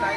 তাই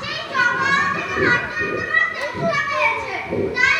সেই জঙ্গল থেকে হাঁটতে হাঁটতে তোরা তেঁতুলা পেয়েছে। তাই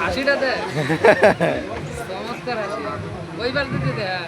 হাসিটা দেয় নমস্কার হাসি। ওই বার দিতে দেয়